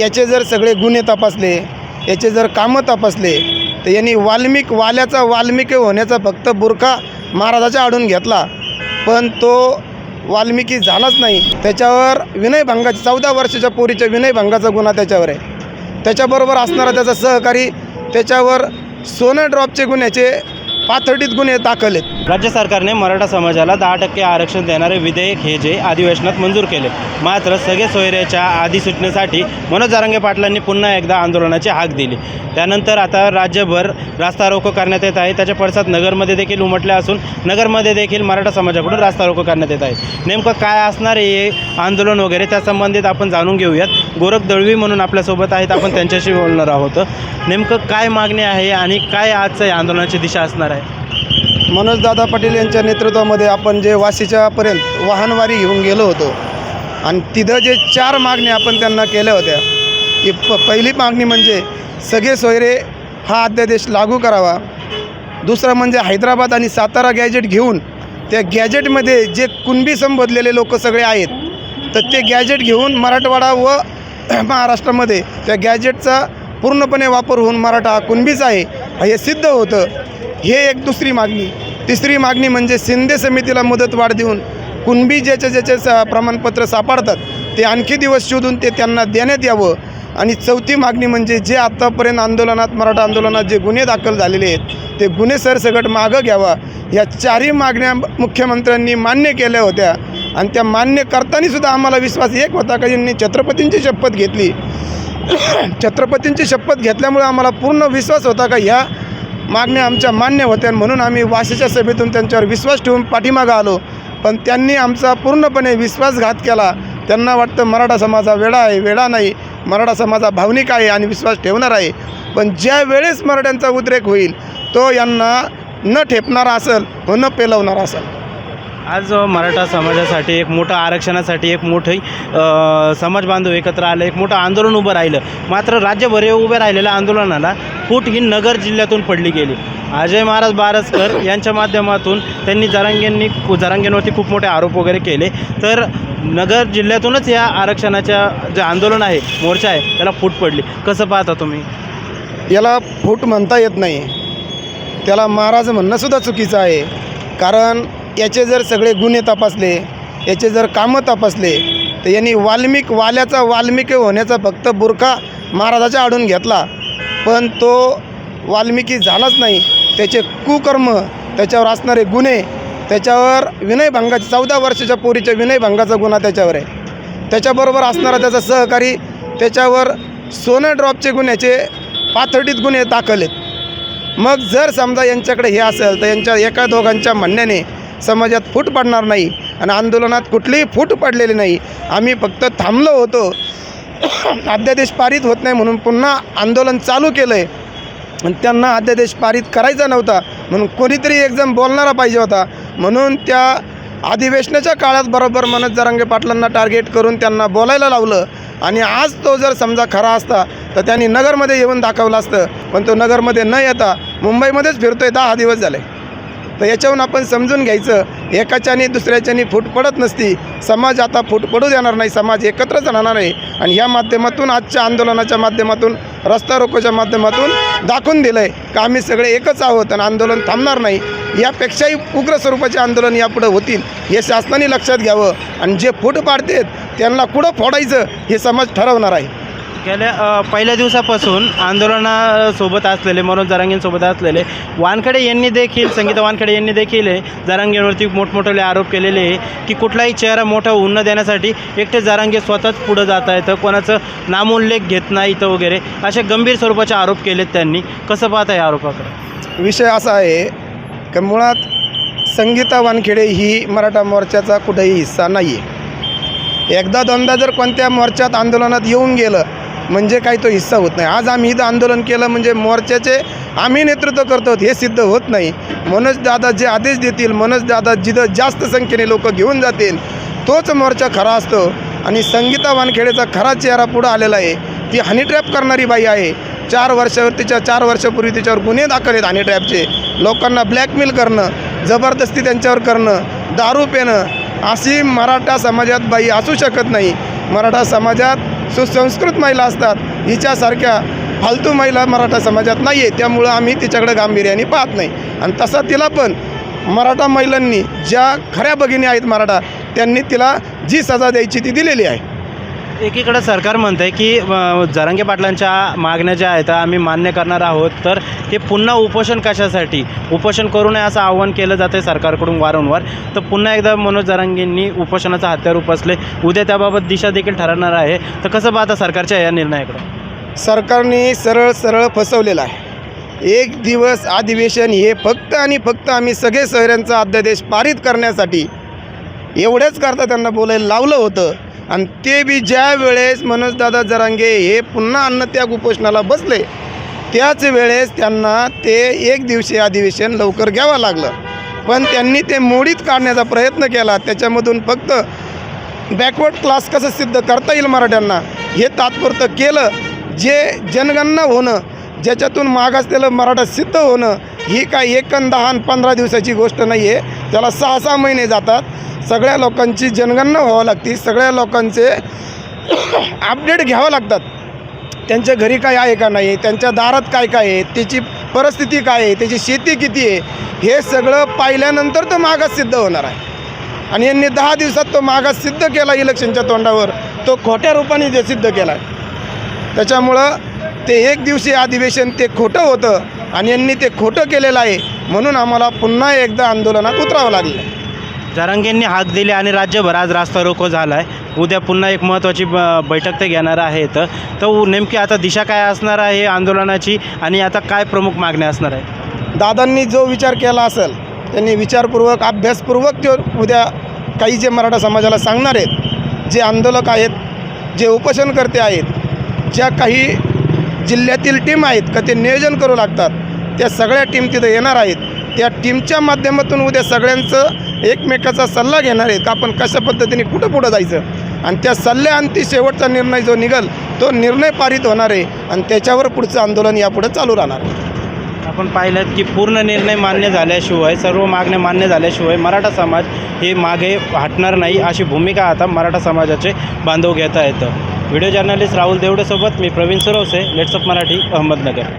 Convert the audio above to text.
याचे जर सगळे गुन्हे तपासले याचे जर कामं तपासले तर यांनी वाल्मिक वाल्याचा वाल्मिकी होण्याचा फक्त बुरखा महाराजाच्या आडून घेतला. पण तो वाल्मिकी झालाच नाही. त्याच्यावर विनयभंगाची चौदा वर्षाच्या पोरीच्या विनयभंगाचा गुन्हा त्याच्यावर आहे. त्याच्याबरोबर असणारा त्याचा सहकारी त्याच्यावर सोनं ड्रॉपचे गुन्ह्याचे पाथर्डीत गुन्हे दाखल आहेत. राज्य सरकारने मराठा समाजाला दहा टक्के आरक्षण देणारे विधेयक हे जे अधिवेशनात मंजूर केले. मात्र सगळे सोयऱ्याच्या अधिसूचनेसाठी मनोज जारंगे पाटलांनी पुन्हा एकदा आंदोलनाची हाक दिली. त्यानंतर आता राज्यभर रास्ता रोको करण्यात येत आहे. त्याच्या पडसाद नगरमध्ये देखील उमटले असून नगरमध्ये देखील मराठा समाजाकडून रास्ता रोको करण्यात येत आहे. नेमकं काय असणार आहे हे आंदोलन वगैरे? त्या संबंधित आपण जाणून घेऊयात. गोरख दळवी म्हणून आपल्यासोबत आहेत. आपण त्यांच्याशी बोलणार आहोत. नेमकं काय मागणी आहे आणि काय आजचं या आंदोलनाची दिशा असणार आहे? मनोजदादा पाटील यांच्या नेतृत्वामध्ये आपण जे वाशीच्यापर्यंत वाहनवारी घेऊन गेलो होतो आणि तिथं जे चार मागण्या आपण त्यांना केल्या होत्या की प पहिली मागणी म्हणजे सगळे सोयरे हा अध्यादेश लागू करावा. दुसरं म्हणजे हैदराबाद आणि सातारा गॅजेट घेऊन त्या गॅजेटमध्ये जे कुणबी संबोधलेले लोक सगळे आहेत तर ते गॅजेट घेऊन मराठवाडा व महाराष्ट्रामध्ये त्या गॅजेटचा पूर्णपणे वापर होऊन मराठा हा कुणबीच आहे हे सिद्ध होतं. हे एक दुसरी मागणी. तिसरी मागणी म्हणजे शिंदे समितीला मुदतवाढ देऊन कुणबी ज्याचे ज्याचे स प्रमाणपत्र सापडतात ते आणखी दिवस शोधून ते त्यांना देण्यात यावं. आणि चौथी मागणी म्हणजे जे आत्तापर्यंत आंदोलनात मराठा आंदोलनात जे गुन्हे दाखल झालेले आहेत ते गुन्हे सरसकट मागं घ्यावा. या चारही मागण्या मुख्यमंत्र्यांनी मान्य केल्या होत्या. आणि त्या मान्य करताना सुद्धा आम्हाला विश्वास एक होता का? यांनी छत्रपतींची शपथ घेतली. छत्रपतींची शपथ घेतल्यामुळे आम्हाला पूर्ण विश्वास होता का? ह्या मागण्या आमच्या मान्य होत्या म्हणून आम्ही वाशीच्या सभेतून त्यांच्यावर विश्वास ठेवून पाठीमागं आलो. पण त्यांनी आमचा पूर्णपणे विश्वासघात केला. त्यांना वाटतं मराठा समाजा वेळा वेडा आहे वेडा नाही. मराठा समाजा भावनिक आहे आणि विश्वास ठेवणार आहे. पण ज्या वेळेस मराठ्यांचा उद्रेक होईल तो यांना न ठेपणारा असेल व न पेलवणारा असेल. आज मराठा समाजासाठी एक मोठं आरक्षणासाठी एक मोठी समाज बांधव एकत्र आलं एक मोठं आंदोलन उभं राहिलं. मात्र राज्यभर हे राहिलेल्या आंदोलनाला फूट ही नगर जिल्ह्यातून पडली गेली. अजय महाराज बारसकर यांच्या माध्यमातून त्यांनी जरांगेंनी जरांगेंवरती खूप मोठे आरोप वगैरे केले. तर नगर जिल्ह्यातूनच या आरक्षणाच्या जे आंदोलन आहे मोर्चा आहे त्याला फूट पडली. कसं पाहता तुम्ही? याला फूट म्हणता येत नाही. त्याला महाराज म्हणणंसुद्धा चुकीचं आहे. कारण याचे जर सगळे गुन्हे तपासले याचे जर कामं तपासले तर यांनी वाल्मिक वाल्याचा वाल्मिकी होण्याचा फक्त बुरखा महाराजाच्या आडून घेतला. पण तो वाल्मिकी झालाच नाही. त्याचे कुकर्म त्याच्यावर असणारे गुन्हे त्याच्यावर विनयभंगाचे चौदा वर्षाच्या पोरीच्या विनयभंगाचा गुन्हा त्याच्यावर आहे. त्याच्याबरोबर असणारा त्याचा सहकारी त्याच्यावर सोनं ड्रॉपचे गुन्ह्याचे पाथर्डीत गुन्हे दाखल आहेत. मग जर समजा यांच्याकडे हे असेल तर यांच्या एका दोघांच्या म्हणण्याने समाजात फूट पडणार नाही आणि आंदोलनात कुठलीही फूट पडलेली नाही. आम्ही फक्त थांबलो होतो. अध्यादेश पारित होत नाही म्हणून पुन्हा आंदोलन चालू केलं आहे आणि त्यांना अध्यादेश पारित करायचा नव्हता म्हणून कोणीतरी एकदम बोलणारा पाहिजे होता. म्हणून त्या अधिवेशनाच्या काळात बरोबर मनोज जरांगे पाटलांना टार्गेट करून त्यांना बोलायला लावलं. आणि आज तो जर समजा खरा असता तर त्यांनी नगरमध्ये येऊन दाखवलं असतं. पण तो नगरमध्ये न येता मुंबईमध्येच फिरतोय. दहा दिवस झाले. तर याच्याहून आपण समजून घ्यायचं एकाच्याने दुसऱ्याच्यानी फूट पडत नसती. समाज आता फूट पडू देणार नाही समाज एकत्रच राहणार आहे. आणि या माध्यमातून आजच्या आंदोलनाच्या माध्यमातून रस्ता रोकोच्या माध्यमातून दाखवून दिलं आहे का आम्ही सगळे एकच आहोत आणि आंदोलन थांबणार नाही. यापेक्षाही उग्र स्वरूपाचे आंदोलन यापुढे होतील. हे शासनाने लक्षात घ्यावं. आणि जे फूट पाडतात त्यांना कुठं फोडायचं हे समाज ठरवणार आहे. गेल्या पहिल्या दिवसापासून आंदोलनासोबत असलेले मनोज जरांगेंसोबत असलेले वानखेडे यांनी देखील संगीता वानखेडे यांनी देखील हे जरांगेंवरती मोठमोठे आरोप केलेले आहे की कुठलाही चेहरा मोठा उन्न देण्यासाठी एकटे जरांगे स्वतःच पुढं जात आहेत कोणाचं नामोल्लेख घेत नाही इथं वगैरे असे गंभीर स्वरूपाचे आरोप केलेत त्यांनी. कसं पाहता या आरोपाकडे? विषय असा आहे की मुळात संगीता वानखेडे ही मराठा मोर्चाचा कुठेही हिस्सा नाही आहे एकदा दोनदा जर कोणत्या मोर्चात आंदोलनात येऊन गेलं म्हणजे काही तो हिस्सा होत नाही. आज आम्ही इथं आंदोलन केलं म्हणजे मोर्चाचे आम्ही नेतृत्व करतो हे सिद्ध होत नाही. मनोज दादा जे आदेश देतील मनोज दादा जिथं जास्त संख्येने लोक घेऊन जातील तोच मोर्चा खरा असतो. आणि संगीता वानखेडेचा खरा चेहरा पुढं आलेला आहे. ती हनी ट्रॅप करणारी बाई आहे. चार वर्षावर तिच्या चार वर्षापूर्वी तिच्यावर गुन्हे दाखल आहेत हनी ट्रॅपचे लोकांना ब्लॅकमेल करणं जबरदस्ती त्यांच्यावर करणं दारू पेणं अशी मराठा समाजात बाई असू शकत नाही. मराठा समाजात सुसंस्कृत महिला असतात. हिच्यासारख्या फालतू महिला मराठा समाजात नाही आहे त्यामुळं आम्ही तिच्याकडे गांभीर्याने पाहत नाही. आणि तसा तिला पण मराठा महिलांनी ज्या खऱ्या भगिनी आहेत मराठा त्यांनी तिला जी सजा द्यायची ती दिलेली आहे. एकीकडं सरकार म्हणतं आहे की जरंगे जरांगे पाटलांच्या मागण्या ज्या आहेत आम्ही मान्य करणार आहोत. तर हे पुन्हा उपोषण कशासाठी? उपोषण करू नये असं आव्हान केलं जातं आहे सरकारकडून वारंवार. तर पुन्हा एकदा मनोज जरांगेंनी उपोषणाचं हत्यार उपसले. उद्या त्याबाबत दिशा देखील ठरवणार आहे. तर कसं पाहता सरकारच्या या निर्णयाकडं? सरकारने सरळ सरळ फसवलेलं आहे. एक दिवस अधिवेशन हे फक्त आणि फक्त आम्ही सगळे सहऱ्यांचा अध्यादेश पारित करण्यासाठी एवढेच करता त्यांना बोलायला लावलं होतं. आणि ते बी ज्या वेळेस मनोजदादा जरांगे हे पुन्हा अन्नत्याग उपोषणाला बसले त्याच वेळेस त्यांना ते एक दिवशी अधिवेशन लवकर घ्यावं लागलं. पण त्यांनी ते मोडीत काढण्याचा प्रयत्न केला. त्याच्यामधून फक्त बॅकवर्ड क्लास कसं सिद्ध करता येईल मराठ्यांना हे तात्पुरतं केलं. जे जनगणना होणं ज्याच्यातून मागासलेलं मराठा सिद्ध होणं ही काय एकन दहा पंधरा दिवसाची गोष्ट नाही आहे. त्याला सहा सहा महिने जातात. सगळ्या लोकांची जनगणना व्हावं लागते. सगळ्या लोकांचे अपडेट घ्यावं लागतात. त्यांच्या घरी काय आहे का नाही? त्यांच्या दारात काय काय आहे? त्याची परिस्थिती काय आहे? त्याची शेती किती आहे? हे सगळं पाहिल्यानंतर तो मागास सिद्ध होणार आहे. आणि यांनी दहा दिवसात तो मागास सिद्ध केला इलेक्शनच्या तोंडावर. तो खोट्या रूपाने जे सिद्ध केला आहे त्याच्यामुळं ते एक दिवसीय अधिवेशन ते खोटं होतं आणि यांनी ते खोटं केलेलं आहे म्हणून आम्हाला पुन्हा एकदा आंदोलनात उतरावं लागलं. जरांगेंनी हाक दिली आणि राज्यभर आज रास्ता रोको झाला आहे उद्या पुन्हा एक महत्त्वाची ब बैठक ते घेणार आहेत. तर नेमकी आता दिशा काय असणार आहे आंदोलनाची आणि आता काय प्रमुख मागण्या असणार आहे दादांनी जो विचार केला असेल त्यांनी विचारपूर्वक अभ्यासपूर्वक ते उद्या काही जे मराठा समाजाला सांगणार आहेत जे आंदोलक आहेत जे उपोषणकर्ते आहेत ज्या काही जिल्ह्यातील टीम आहेत का ते नियोजन करू लागतात. त्या सगळ्या टीम तिथं येणार आहेत. त्या टीमच्या माध्यमातून उद्या सगळ्यांचं एकमेकाचा सल्ला घेणार आहेत का आपण कशा पद्धतीने कुठं पुढं जायचं? आणि त्या सल्ल्याअंती शेवटचा निर्णय जो निघल तो निर्णय पारित होणार आहे आणि त्याच्यावर पुढचं आंदोलन यापुढं चालू राहणार. आहे आपण पाहिलं की पूर्ण निर्णय मान्य झाल्याशिवाय सर्व मागण्या मान्य झाल्याशिवाय मराठा समाज हे मागे हटणार नाही अशी भूमिका आता मराठा समाजाचे बांधव घेता येतं. व्हिडिओ जर्नलिस्ट राहुल देवडेसोबत मी प्रवीण सुरवसे लेट्सअप मराठी अहमदनगर.